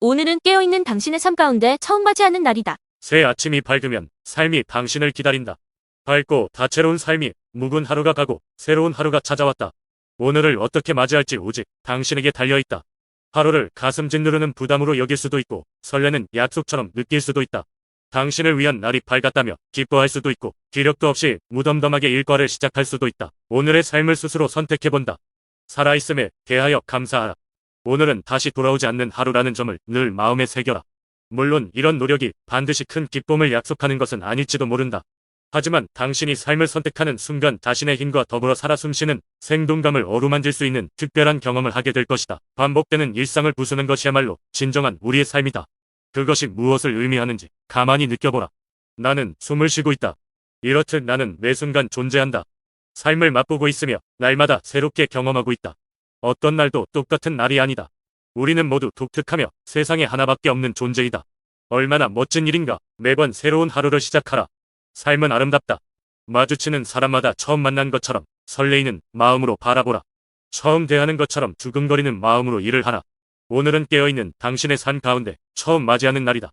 오늘은 깨어있는 당신의 삶 가운데 처음 맞이하는 날이다. 새 아침이 밝으면 삶이 당신을 기다린다. 밝고 다채로운 삶이 묵은 하루가 가고 새로운 하루가 찾아왔다. 오늘을 어떻게 맞이할지 오직 당신에게 달려있다. 하루를 가슴 짓누르는 부담으로 여길 수도 있고 설레는 약속처럼 느낄 수도 있다. 당신을 위한 날이 밝았다며 기뻐할 수도 있고 기력도 없이 무덤덤하게 일과를 시작할 수도 있다. 오늘의 삶을 스스로 선택해본다. 살아있음에 대하여 감사하라. 오늘은 다시 돌아오지 않는 하루라는 점을 늘 마음에 새겨라. 물론 이런 노력이 반드시 큰 기쁨을 약속하는 것은 아닐지도 모른다. 하지만 당신이 삶을 선택하는 순간 자신의 힘과 더불어 살아 숨쉬는 생동감을 어루만질 수 있는 특별한 경험을 하게 될 것이다. 반복되는 일상을 부수는 것이야말로 진정한 우리의 삶이다. 그것이 무엇을 의미하는지 가만히 느껴보라. 나는 숨을 쉬고 있다. 이렇듯 나는 매 순간 존재한다. 삶을 맛보고 있으며 날마다 새롭게 경험하고 있다. 어떤 날도 똑같은 날이 아니다. 우리는 모두 독특하며 세상에 하나밖에 없는 존재이다. 얼마나 멋진 일인가. 매번 새로운 하루를 시작하라. 삶은 아름답다. 마주치는 사람마다 처음 만난 것처럼 설레이는 마음으로 바라보라. 처음 대하는 것처럼 두근거리는 마음으로 일을 하라. 오늘은 깨어있는 당신의 삶 가운데 처음 맞이하는 날이다.